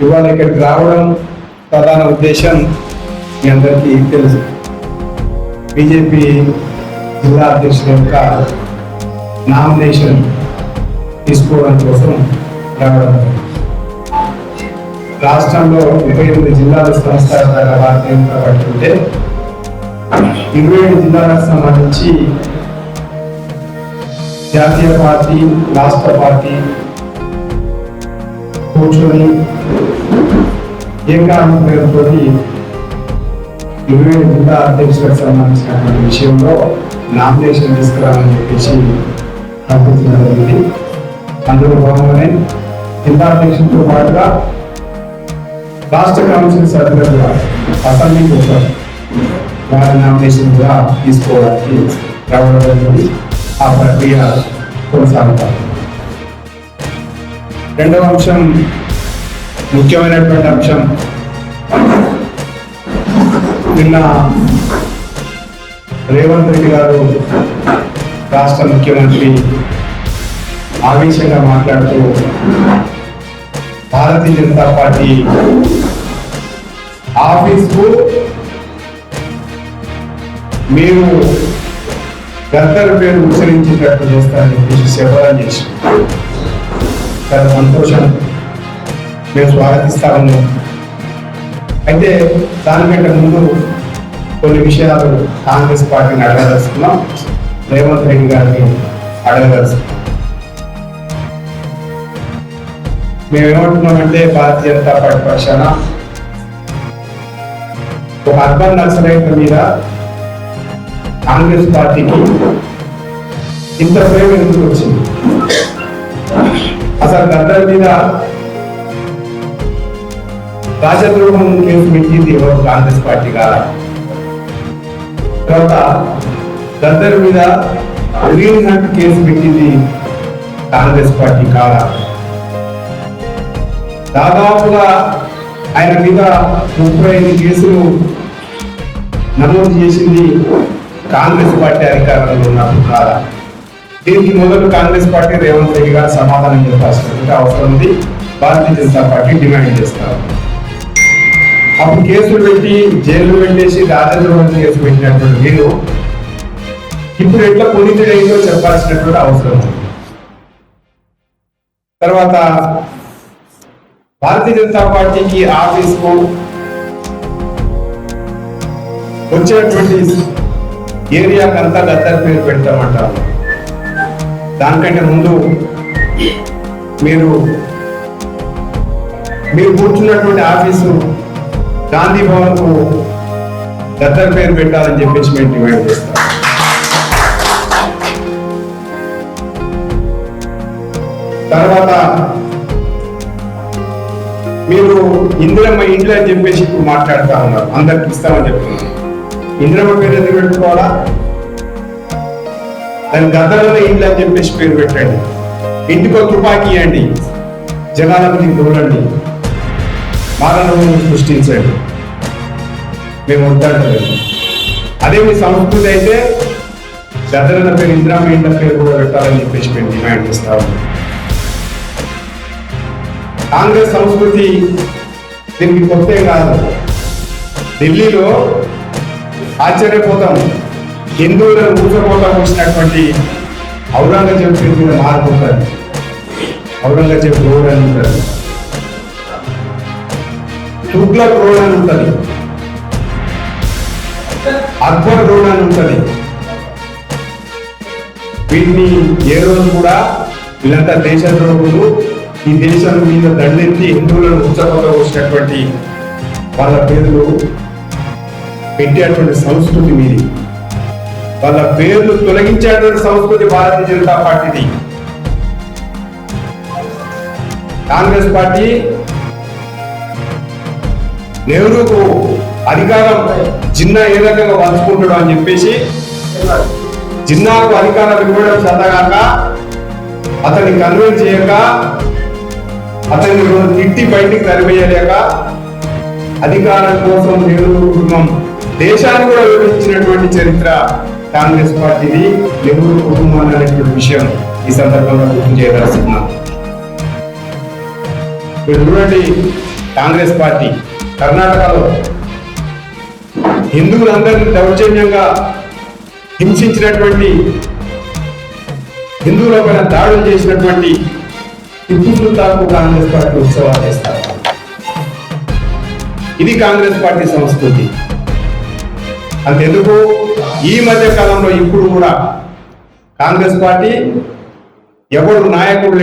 ఇవాళ ఇక్కడికి రావడం ప్రధాన ఉద్దేశం మీ అందరికీ తెలుసు. బీజేపీ జిల్లా అధ్యక్షుల యొక్క నామినేషన్ తీసుకోవడం కోసం రావడం రాష్ట్రంలో ముప్పై ఎనిమిది జిల్లాల సంస్థాగత భారతీయ జనతా పార్టీ ఉంటే ఇరవై ఏడు జిల్లాలకు సంబంధించి జాతీయ పార్టీ రాష్ట్ర పార్టీ కూర్చొని ఏకాంత పేరుతో ఇరవై ఏడు జిల్లా అధ్యక్షులకు సంబంధించిన విషయంలో నామినేషన్ తీసుకురావాలని చెప్పేసి పంపించడం జరిగింది అందులో భాగంగానే జిల్లా అధ్యక్షులతో పాటుగా రాష్ట్ర కౌన్సిల్ సభ్యులుగా అసెంబ్లీ కోసం వారి నామినేషన్ కూడా తీసుకోవడానికి రావడం జరిగింది. ఆ ప్రక్రియ కొనసాగుతారు రెండవ అంశం ముఖ్యమైనటువంటి అంశం. నిన్న రేవంత్ రెడ్డి గారు రాష్ట్ర ముఖ్యమంత్రి ఆవేశంగా మాట్లాడుతూ భారతీయ జనతా పార్టీ ఆఫీస్కు మీరు గద్దర్ పేరు ఉచ్చరించేటట్టు చేస్తారని చెప్పేసి శపథం చేసి చాలా సంతోషం మేము స్వాగతిస్తా ఉన్నాం అయితే దానికంటే ముందు కొన్ని విషయాలు కాంగ్రెస్ పార్టీని అడగదలుచుకున్నాం. రేవంత్ రెడ్డి గారిని అడగదలుచుకున్నాం. మేము ఏమంటున్నామంటే భారతీయ జనతా పార్టీ పక్షాన ఒక అర్బన్ నక్సలైట్ల మీద కాంగ్రెస్ పార్టీకి ఇంత ప్రేమ ఎందుకు వచ్చింది? అసలు మీద రాజద్రోహం కేసు పెట్టింది ఎవరు? కాంగ్రెస్ పార్టీ కాదా? తర్వాత గద్దర్ మీద గ్రీన్ హంట్ కేసు పెట్టింది కాంగ్రెస్ పార్టీ కాదా? దాదాపుగా ఆయన మీద ముప్పై ఐదు కేసులు నమోదు చేసింది కాంగ్రెస్ పార్టీ అధికారంలో ఉన్నప్పుడు కాదా? దీనికి మొదలు కాంగ్రెస్ పార్టీ రేవంత్ రెడ్డి గారు సమాధానం చెప్పాల్సినటువంటి అవసరం ఉంది. భారతీయ జనతా పార్టీ డిమాండ్ చేస్తారు. అప్పుడు కేసులు పెట్టి జైలు పెట్టేసి రాజద్రోహం కేసు పెట్టినటువంటి మీరు ఇప్పుడు ఎట్లా పునీతుడైందో చెప్పాల్సినటువంటి అవసరం ఉంది. తర్వాత భారతీయ జనతా పార్టీకి ఆఫీస్కు వచ్చినటువంటి ఏరియాకంతా గద్దర్ పేరు పెడతామంటారు. దానికంటే ముందు మీరు మీరు కూర్చున్నటువంటి ఆఫీసు గాంధీ భవన్కు పేరు పెట్టాలని చెప్పేసి మేము డిమాండ్ చేస్తాం. తర్వాత మీరు ఇందిరమ్మ ఇండ్లు అని చెప్పేసి ఇప్పుడు మాట్లాడుతా ఉన్నారు. అందరికి ఇస్తామని చెప్తున్నారు ఇందిరమ్మ పేరు ఎందుకు పెట్టుకోవాలా? దాని గద్దలలో ఇండ్లు అని చెప్పేసి పేరు పెట్టండి. ఇంటికో తుపాకీ ఇవ్వండి జనాలకు దూరండి మారణం సృష్టించండి. మేము వద్దంటలేదు అదే మీ సంస్కృతి అయితే గద్దలన్న పేరు ఇంద్రామ ఇండ్ల పేరు కూడా పెట్టాలని చెప్పేసి మేము డిమాండ్ చేస్తాము కాంగ్రెస్ సంస్కృతి దీనికి కొత్త కాదు. ఢిల్లీలో ఆశ్చర్యపోతాం. హిందువులను ఊచకోవడం వచ్చినటువంటి ఔరంగజేబు పేరు మీద మార్పు ఉంటుంది. ఔరంగజేబు రోడ్ అని ఉంటుంది. తుగ్లక్ రోడ్ అని ఉంటుంది. అక్బర్ రోడ్ అని ఉంటుంది. వీటిని ఏ రోజు కూడా వీళ్ళంతా దేశద్రోహులు ఈ దేశం మీద దండెత్తి హిందువులను ఉచ్చకోత వచ్చినటువంటి వాళ్ళ పేర్లు పెట్టేటువంటి సంస్కృతి మీది. వాళ్ళ పేర్లు తొలగించేటువంటి సంస్కృతి భారతీయ జనతా పార్టీది. కాంగ్రెస్ పార్టీ నెహ్రూకు అధికారం జిన్నా ఏ రకంగా పంచుకుంటాడు అని చెప్పేసి జిన్నాకు అధికారం ఇవ్వడం చదగాక అతన్ని కన్విన్స్ చేయక అతన్ని తిట్టి బయటికి తరిమేయలేక అధికారం కోసం నెహ్రూ కుటుంబం దేశాన్ని కూడా వివరించినటువంటి చరిత్ర కాంగ్రెస్ పార్టీది నెహ్రూ కుటుంబం అనేటువంటి విషయం ఈ సందర్భంగా గుర్తు చేయదలుచుకున్నాం. చూడండి కాంగ్రెస్ పార్టీ కర్ణాటకలో హిందువులందరినీ దౌర్జన్యంగా హింసించినటువంటి హిందువుల పైన దాడులు చేసినటువంటి టిప్పు సుల్తాన్కు కాంగ్రెస్ పార్టీ ఉత్సవాలు చేస్తారు. ఇది కాంగ్రెస్ పార్టీ సంస్కృతి. అంతెందుకు? ఈ మధ్య కాలంలో ఇప్పుడు కూడా కాంగ్రెస్ పార్టీ ఎవరు నాయకుడు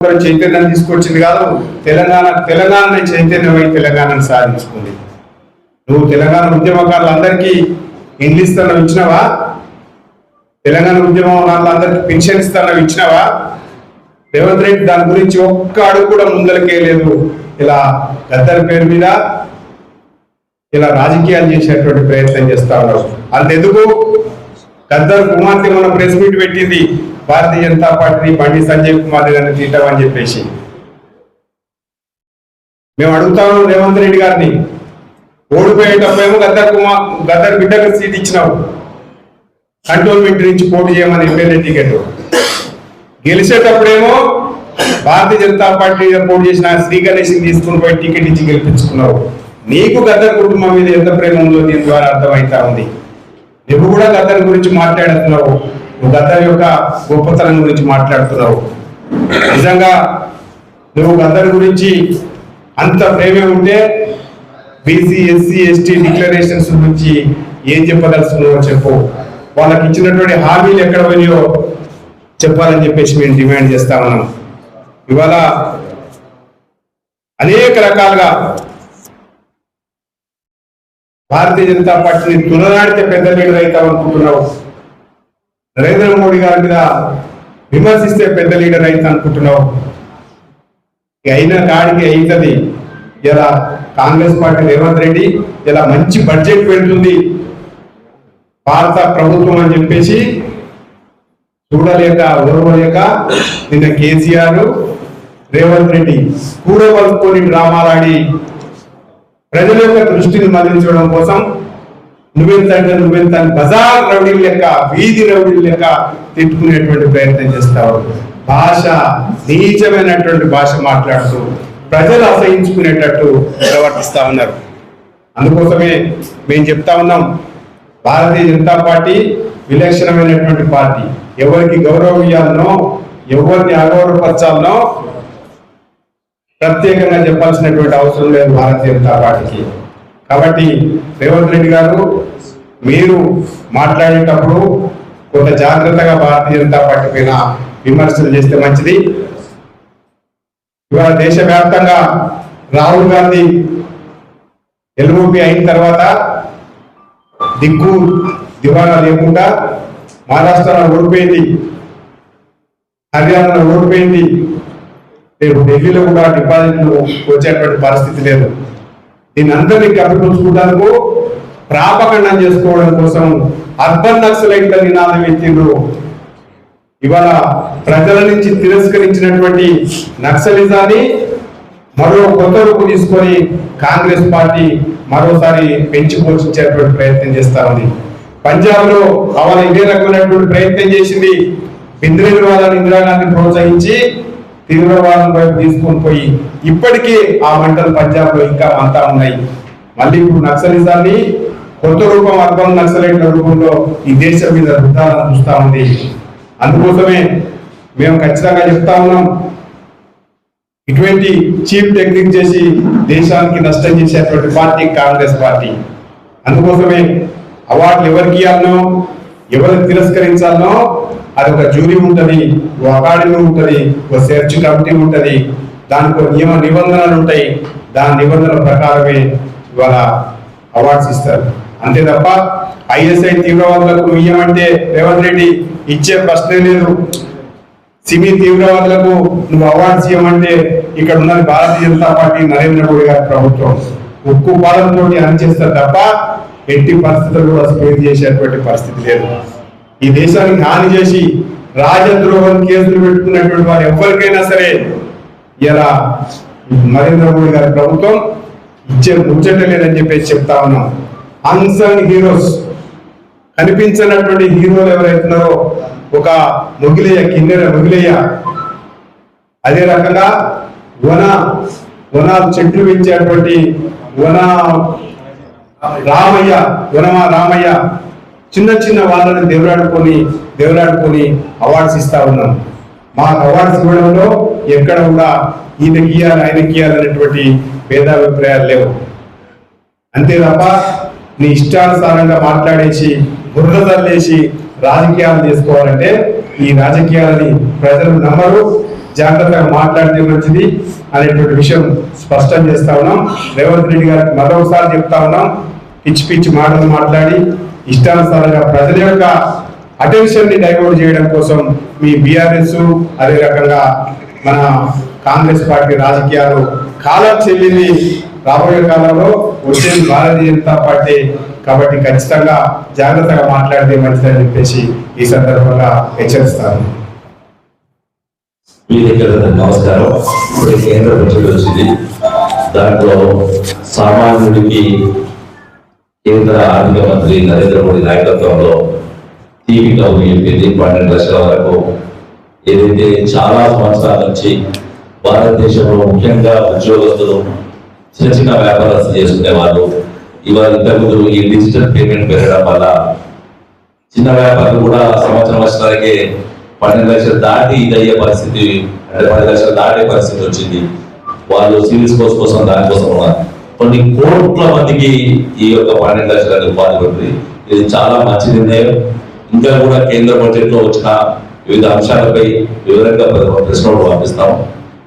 చైతన్యం తీసుకొచ్చింది కాదు. తెలంగాణ తెలంగాణ చైతన్యమై తెలంగాణను సాధించుకుంది. నువ్వు తెలంగాణ ఉద్యమకారులందరికీ ఇండ్లు ఇస్తాను ఇచ్చినావా? తెలంగాణ ఉద్యమం వాళ్ళందరికీ పెన్షన్ ఇస్తాను ఇచ్చినావా? రేవంత్ రెడ్డి దాని గురించి ఒక్క అడుగు కూడా ముందలకేయలేదు ఇలా గద్దర్ పేరు మీద ఇలా రాజకీయాలు చేసేటువంటి ప్రయత్నం చేస్తా ఉన్నారు అంతెందుకు? గద్దర్ కుమార్తె మన ప్రెస్ మీట్ పెట్టింది. భారతీయ జనతా పార్టీని బండి సంజయ్ కుమార్ గారిని తింటామని చెప్పేసి. మేము అడుగుతాము రేవంత్ రెడ్డి గారిని. ఓడిపోయేటప్పుడేమో గద్దర్ కుమార్ గద్దర్ బిడ్డకు సీట్ ఇచ్చినావు. కంటోన్మెంట్ నుంచి పోటీ చేయమని ఎమ్మెల్యే టికెట్. గెలిచేటప్పుడేమో భారతీయ జనతా పార్టీ పోటీ చేసిన శ్రీ గణేష్ తీసుకుని పోయి టికెట్ ఇచ్చి గెలిపించుకున్నావు. నీకు గద్దర్ కుటుంబం మీద ఎంత ప్రేమ ఉందో దీని ద్వారా అర్థమైతా ఉంది. నువ్వు కూడా గద్దర్ గురించి మాట్లాడుతున్నావు. నువ్వు గద్దర్ యొక్క గొప్పతనం గురించి మాట్లాడుతున్నావు. నిజంగా నువ్వు గద్దర్ గురించి అంత ప్రేమే ఉంటే బీసీ ఎస్సీ ఎస్టీ డిక్లరేషన్స్ గురించి ఏం చెప్పదలుచుకున్నావో చెప్పు. వాళ్ళకి ఇచ్చినటువంటి హామీలు ఎక్కడ పోయినాయో చెప్పాలని చెప్పేసి మేము డిమాండ్ చేస్తా ఇవాళ అనేక రకాలుగా భారతీయ జనతా పార్టీని తులనాడితే పెద్ద లీడర్ అవుతాం అనుకుంటున్నావు. నరేంద్ర మోడీ గారి మీద విమర్శిస్తే పెద్ద లీడర్ అవుతా అనుకుంటున్నావు. అయిన కాడికి అవుతుంది ఇలా కాంగ్రెస్ పార్టీ రేవంత్ రెడ్డి ఇలా మంచి బడ్జెట్ పెడుతుంది. భారత ప్రభుత్వం అని చెప్పేసి చూడలేక ఓర్వలేక నిన్న కేసీఆర్ రేవంత్ రెడ్డి కూడబలుకొని డ్రామాలాడి ప్రజల యొక్క దృష్టిని మళ్ళించడం కోసం నువ్వెంతంటే నువ్వెంత బజార్ రౌడీ లెక్క వీధి రౌడీ లెక్క తిట్టుకునేటువంటి ప్రయత్నం చేస్తావు భాష నీచమైనటువంటి భాష మాట్లాడుతూ ప్రజలు అసహించుకునేటట్టు ప్రవర్తిస్తా ఉన్నారు. అందుకోసమే మేము చెప్తా ఉన్నాం భారతీయ జనతా పార్టీ విలక్షణమైనటువంటి పార్టీ. ఎవరికి గౌరవం ఇవ్వాలనో ఎవరిని అగౌరవపరచాలనో ప్రత్యేకంగా చెప్పాల్సినటువంటి అవసరం లేదు భారతీయ జనతా పార్టీకి. కాబట్టి రేవంత్ రెడ్డి గారు మీరు మాట్లాడేటప్పుడు కొంత జాగ్రత్తగా భారతీయ జనతా పార్టీ పైన విమర్శలు చేస్తే మంచిది. ఇవాళ దేశవ్యాప్తంగా రాహుల్ గాంధీ ఎల్ఓపి అయిన తర్వాత దిక్కు దివాణా లేకుండా మహారాష్ట్రలో ఓడిపోయింది హర్యానాలో ఓడిపోయింది రేపు ఢిల్లీలో కూడా డిపాజిట్లు వచ్చేటువంటి పరిస్థితి లేదు. దీన్ని అందరినీ కప్పిపుచ్చుకోవడానికి ప్రాపకండం చేసుకోవడం కోసం అర్బన్ నక్సలైట్ల నినాదం ఎత్తిండ్రు ఇవాళ ప్రజల నుంచి తిరస్కరించినటువంటి నక్సలిజాన్ని మరో కొత్త రూపు తీసుకొని కాంగ్రెస్ పార్టీ మరోసారి పెంచి పోషించేటువంటి ప్రయత్నం చేస్తా ఉంది. పంజాబ్లో అవన ఇదే రకమైనటువంటి ప్రయత్నం చేసింది. బింద్రేజ్వాదాన్ని ఇందిరాగాంధీ ప్రోత్సహించి తీవ్రవాదం వైపు తీసుకొని పోయి ఇప్పటికే ఆ మంటలు పంజాబ్లో ఇంకా అంతా ఉన్నాయి. మళ్ళీ ఇప్పుడు నక్సలిజాన్ని కొత్త రూపం అర్థం నక్సలైట్ల రూపంలో ఈ దేశం మీద రుద్దాలని చూస్తా ఉంది. అందుకోసమే మేము ఖచ్చితంగా చెప్తా ఉన్నాం. ఇటువంటి చీప్ టెక్నిక్ చేసి దేశానికి నష్టం చేసేటువంటి పార్టీ కాంగ్రెస్ పార్టీ. అందుకోసమే అవార్డులు ఎవరికి ఇవ్వాలనో ఎవరికి తిరస్కరించాలనో అది ఒక జ్యూరీ ఉంటది ఓ అకాడమీ ఉంటది ఓ సెర్చ్ కమిటీ ఉంటది. దానికి ఒక నియమ నిబంధనలు ఉంటాయి. దాని నిబంధనల ప్రకారమే ఇవాళ అవార్డ్స్ ఇస్తారు. అంతే తప్ప ఐఎస్ఐ తీవ్రవాదులకు నువ్వు ఇయ్యమంటే రేవంత్ రెడ్డి ఇచ్చే ప్రశ్నే లేదు. సిమి తీవ్రవాదులకు నువ్వు అవార్డ్స్ ఇవ్వమంటే ఇక్కడ ఉన్నది భారతీయ జనతా పార్టీ నరేంద్ర మోడీ గారి ప్రభుత్వం. ఉక్కు పాలనతో అణచేస్తారు తప్ప ఎట్టి పరిస్థితులు కూడా స్పేర్ చేసేటువంటి పరిస్థితి లేదు. ఈ దేశానికి హాని చేసి రాజద్రోహం కేసులు పెట్టుకున్నటువంటి వారు ఎవరికైనా సరే ఇలా నరేంద్ర మోడీ గారి ప్రభుత్వం ఇచ్చే ముచ్చట లేదని చెప్పేసి చెప్తా ఉన్నాం. అన్సన్ హీరోస్ కనిపించినటువంటి హీరోలు ఎవరైతున్నారో ఒక మొగిలయ్య కిన్నెర మొగిలయ్య అదే రకంగా వన వనాలు చెట్లు పెంచేటువంటి వన రామయ్య వనమా రామయ్య చిన్న చిన్న వాళ్ళని దేవులాడుకొని దేవులాడుకొని అవార్డ్స్ ఇస్తా ఉన్నాం. మాకు అవార్డ్స్ ఇవ్వడంలో ఎక్కడ కూడా ఈయనకి ఇయ్యాలి ఆయనకి ఇయ్యాలి అనేటువంటి భేదాభిప్రాయాలు లేవు. అంతే తప్ప నీ ఇష్టానుసారంగా మాట్లాడేసి బురద తల్లేసి రాజకీయాలు చేసుకోవాలంటే ఈ రాజకీయాలని ప్రజలు నమ్మరు జాగ్రత్తగా మాట్లాడితే మంచిది అనేటువంటి విషయం స్పష్టం చేస్తా ఉన్నాం. రేవంత్ రెడ్డి గారికి మరొకసారి చెప్తా ఉన్నాం. పిచ్చి పిచ్చి మాటలు మాట్లాడి ఇష్టానుసారంగా ప్రజల యొక్క అటెన్షన్ని డైవర్ట్ చేయడం కోసం మీ బీఆర్ఎస్ అదే రకంగా మన కాంగ్రెస్ పార్టీ రాజకీయాలు కాలం చెల్లింది. రాబోయే కాలంలో వచ్చేది భారతీయ జనతా పార్టీ కాబట్టి ఖచ్చితంగా జాగ్రత్తగా మాట్లాడితే మంచిదని చెప్పేసి ఈ సందర్భంగా హెచ్చరిస్తాను. నమస్కారం. ఇప్పుడు కేంద్ర బడ్జెట్ వచ్చింది. దాంట్లో సామాన్యుడికి కేంద్ర ఆర్థిక మంత్రి నరేంద్ర మోడీ నాయకత్వంలో టీవీ కబురు పన్నెండు లక్షల వరకు ఏదైతే చాలా సంవత్సరాల నుంచి భారతదేశంలో ముఖ్యంగా ఉద్యోగస్తులు చిన్న చిన్న వ్యాపారస్తులు చేసుకునే వాళ్ళు ఇవాళ ఇంతకుముందు ఈ డిజిటల్ పేమెంట్ పెరగడం వల్ల చిన్న వ్యాపారులు కూడా సంవత్సరం వచ్చేసరికి పన్నెండు లక్షలు దాటి ఇది అయ్యే పరిస్థితి అంటే పది లక్షలు దాటే పరిస్థితి వచ్చింది. వాళ్ళు సివిల్ కోర్స్ కోసం దానికోసం ఉన్నారు. కొన్ని కోట్ల మందికి ఈ యొక్క పన్నెండు లక్షల ఉపాధి ఉంటుంది ఇది చాలా మంచి నిర్ణయం. ఇంకా కూడా కేంద్ర బడ్జెట్లో వచ్చిన వివిధ అంశాలపై వివరంగా ప్రశ్నలు పంపిస్తాం.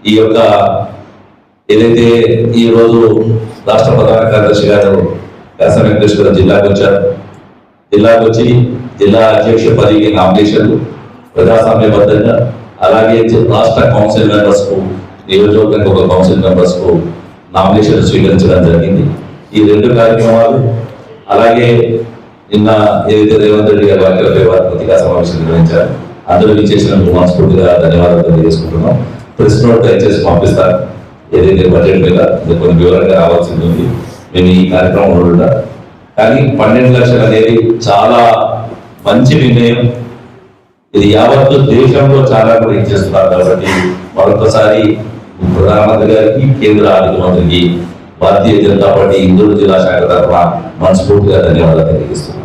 ఈ యొక్క ఏదైతే ఈ రోజు రాష్ట్ర ప్రధాన కార్యదర్శి గారు దర్శన వెంకటేశ్వర జిల్లాకు వచ్చారు. జిల్లాకు వచ్చి జిల్లా అధ్యక్ష పదవికి నామినేషన్లు ప్రజాస్వామ్యబద్ధంగా అలాగే రాష్ట్ర కౌన్సిల్ మెంబర్స్కు నియోజకవర్గానికి ఒక కౌన్సిల్ మెంబర్స్కు నామినేషన్ స్వీకరించడం జరిగింది. ఈ రెండు కార్యక్రమాలు అలాగే నిన్న ఏదైతే రేవంత్ రెడ్డి గారి వ్యాఖ్యలపై వారి పత్రికా సమావేశం నిర్వహించారు. అందరూ విచ్చేసినందుకు మనస్ఫూర్తిగా ధన్యవాదాలు తెలియజేసుకుంటున్నాం. ప్రెస్ నోట్ దయచేసి పంపిస్తాను ఏదైతే బడ్జెట్ మీద కొన్ని వివరంగా రావాల్సింది ఉంది. మేము ఈ కార్యక్రమంలో ఉంటా కానీ పన్నెండు లక్షలు అనేది చాలా మంచి నిర్ణయం. ఇది యావత్తు దేశంలో చాలా కూడా ఇచ్చేస్తున్నారు కాబట్టి మరొకసారి ప్రధానమంత్రి గారికి కేంద్ర ఆర్థిక మంత్రికి భారతీయ జనతా పార్టీ ఇందూరు జిల్లా శాఖ తరఫున మనస్ఫూర్తిగా ధన్యవాదాలు తెలియజేస్తున్నాను